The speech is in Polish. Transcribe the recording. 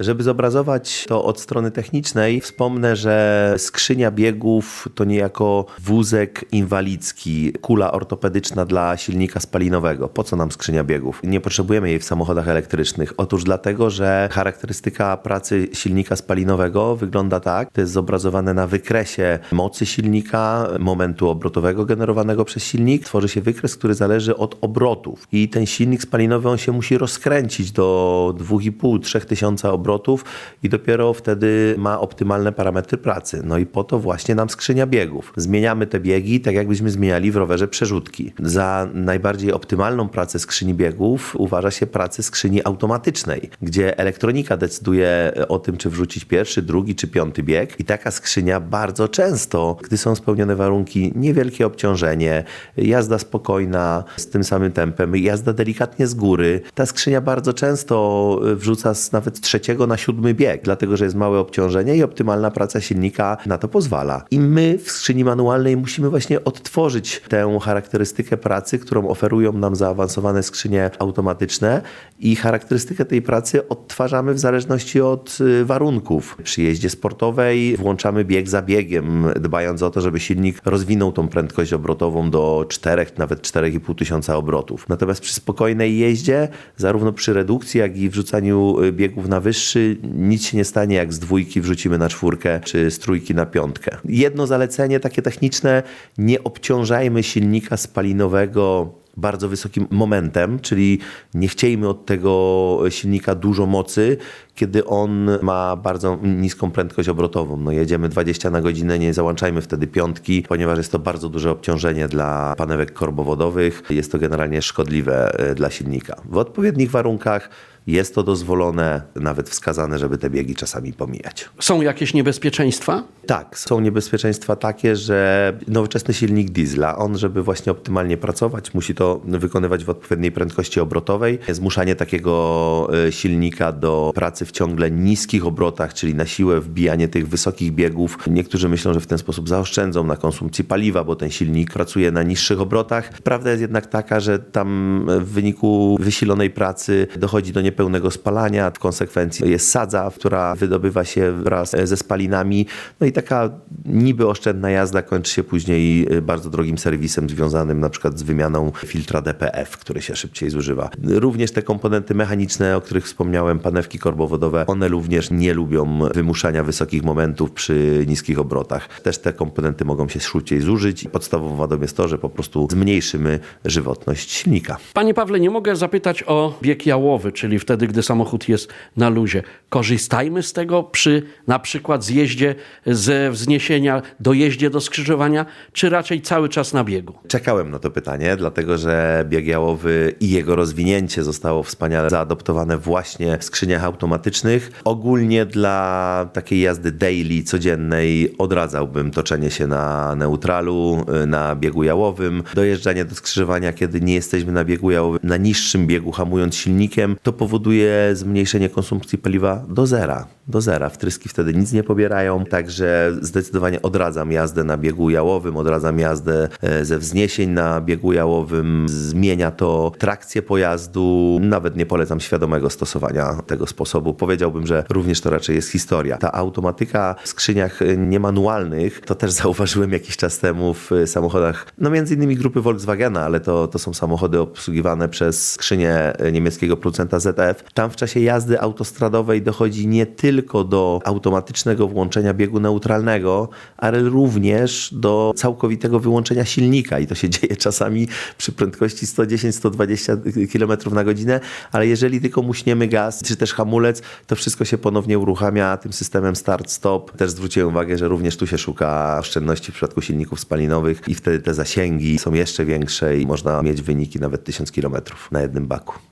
Żeby zobrazować to od strony technicznej, wspomnę, że skrzynia biegów to niejako wózek inwalidzki, kula ortopedyczna dla silnika spalinowego. Po co nam skrzynia biegów? Nie potrzebujemy jej w samochodach elektrycznych. Otóż dlatego, że charakterystyka pracy silnika spalinowego wygląda tak, to jest zobrazowane na wykresie mocy silnika, momentu obrotowego generowanego przez silnik. Tworzy się wykres, który zależy od obrotów. I ten silnik spalinowy, on się musi rozkręcić do 2,5-3 tysiąca obrotów i dopiero wtedy ma optymalne parametry pracy. No i po to właśnie nam skrzynia biegów. Zmieniamy te biegi tak jakbyśmy zmieniali w rowerze przerzutki. Za najbardziej optymalną pracę skrzyni biegów uważa się pracę skrzyni automatycznej, gdzie elektronika decyduje o tym, czy wrzucić pierwszy, drugi czy piąty bieg. I taka skrzynia bardzo często, gdy są spełnione warunki, niewielkie obciążenie, jazda spokojna z tym samym tempem, jazda delikatnie z góry, ta skrzynia bardzo często wrzuca z nawet trzeciego na siódmy bieg, dlatego że jest małe obciążenie i optymalna praca silnika na to pozwala. I my w skrzyni manualnej musimy właśnie odtworzyć tę charakterystykę pracy, którą oferują nam zaawansowane skrzynie automatyczne i charakterystykę tej pracy odtwarzamy w zależności od y, warunków. Przy jeździe sportowej włączamy bieg za biegiem, dbając o to, żeby silnik rozwinął tą prędkość obrotową do 4, nawet 4,5 tysiąca obrotów. Natomiast przy spokojnej jeździe, zarówno przy redukcji, jak i wrzucaniu y, biegów na wyższy, nic się nie stanie, jak z dwójki wrzucimy na czwórkę, czy z trójki na piątkę. Jedno zalecenie takie techniczne, nie obciążajmy silnika spalinowego bardzo wysokim momentem, czyli nie chciejmy od tego silnika dużo mocy, kiedy on ma bardzo niską prędkość obrotową. No jedziemy 20 na godzinę, nie załączajmy wtedy piątki, ponieważ jest to bardzo duże obciążenie dla panewek korbowodowych. Jest to generalnie szkodliwe e, dla silnika. W odpowiednich warunkach jest to dozwolone, nawet wskazane, żeby te biegi czasami pomijać. Są jakieś niebezpieczeństwa? Tak, są niebezpieczeństwa takie, że nowoczesny silnik diesla, on żeby właśnie optymalnie pracować, musi to wykonywać w odpowiedniej prędkości obrotowej. Zmuszanie takiego e, silnika do pracy w ciągle niskich obrotach, czyli na siłę wbijanie tych wysokich biegów. Niektórzy myślą, że w ten sposób zaoszczędzą na konsumpcji paliwa, bo ten silnik pracuje na niższych obrotach. Prawda jest jednak taka, że tam w wyniku wysilonej pracy dochodzi do niepełnego spalania, w konsekwencji jest sadza, która wydobywa się wraz ze spalinami. No i taka niby oszczędna jazda kończy się później bardzo drogim serwisem związanym na przykład z wymianą filtra DPF, który się szybciej zużywa. Również te komponenty mechaniczne, o których wspomniałem, panewki korbowodowe, one również nie lubią wymuszania wysokich momentów przy niskich obrotach. Też te komponenty mogą się szybciej zużyć. Podstawową wadą jest to, że po prostu zmniejszymy żywotność silnika. Panie Pawle, nie mogę zapytać o bieg jałowy, czyli wtedy, gdy samochód jest na luzie. Korzystajmy z tego przy na przykład zjeździe ze wzniesienia, dojeździe do skrzyżowania, czy raczej cały czas na biegu? Czekałem na to pytanie, dlatego że bieg jałowy i jego rozwinięcie zostało wspaniale zaadoptowane właśnie w skrzyniach automatycznych. Ogólnie dla takiej jazdy daily, codziennej odradzałbym toczenie się na neutralu, na biegu jałowym, dojeżdżanie do skrzyżowania, kiedy nie jesteśmy na biegu jałowym, na niższym biegu hamując silnikiem, to powoduje zmniejszenie konsumpcji paliwa do zera. Do zera. Wtryski wtedy nic nie pobierają, także zdecydowanie odradzam jazdę na biegu jałowym, odradzam jazdę e, ze wzniesień na biegu jałowym. Zmienia to trakcję pojazdu. Nawet nie polecam świadomego stosowania tego sposobu. Powiedziałbym, że również to raczej jest historia. Ta automatyka w skrzyniach e, niemanualnych, to też zauważyłem jakiś czas temu w e, samochodach, no między innymi grupy Volkswagena, ale to, to są samochody obsługiwane przez skrzynię niemieckiego producenta ZF. Tam w czasie jazdy autostradowej dochodzi nie tylko do automatycznego włączenia biegu neutralnego, ale również do całkowitego wyłączenia silnika i to się dzieje czasami przy prędkości 110-120 km na godzinę, ale jeżeli tylko muśniemy gaz czy też hamulec, to wszystko się ponownie uruchamia tym systemem start-stop. Też zwróciłem uwagę, że również tu się szuka oszczędności w przypadku silników spalinowych i wtedy te zasięgi są jeszcze większe i można mieć wyniki nawet 1000 km na jednym baku.